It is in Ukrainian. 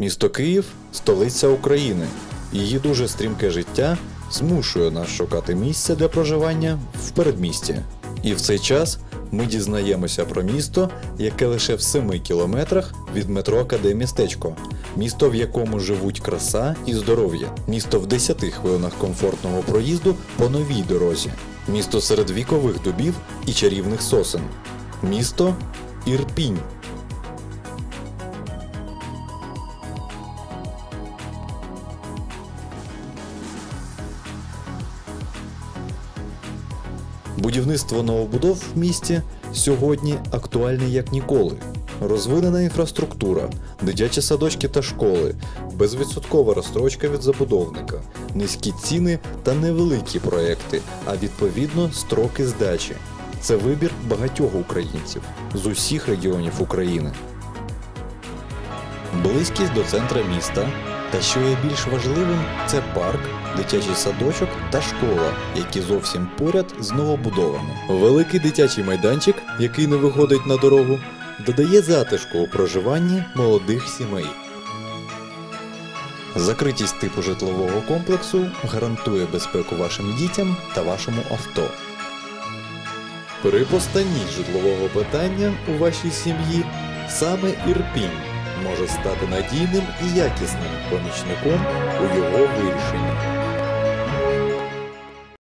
Місто Київ столиця України. Її дуже стрімке життя змушує нас шукати місця для проживання в передмісті. І в цей час ми дізнаємося про місто, яке лише в 7 кілометрах від метро Академістечко. Місто, в якому живуть краса і здоров'я. Місто в 10 хвилинах комфортного проїзду по новій дорозі. Місто серед вікових дубів і чарівних сосен. Місто Ірпінь. Будівництво новобудов в місті сьогодні актуальне як ніколи. Розвинена інфраструктура, дитячі садочки та школи, безвідсоткова розстрочка від забудовника, низькі ціни та невеликі проекти, а відповідно строки здачі. Це вибір багатьох українців з усіх регіонів України. Близькість до центра міста. Та що є більш важливим, це парк, дитячий садочок та школа, які зовсім поряд з новобудовами. Великий дитячий майданчик, який не виходить на дорогу, додає затишку у проживанні молодих сімей. Закритість типу житлового комплексу гарантує безпеку вашим дітям та вашому авто. При постанні житлового питання у вашій сім'ї саме Ірпінь може стати надійним і якісним помічником у його вирішенні.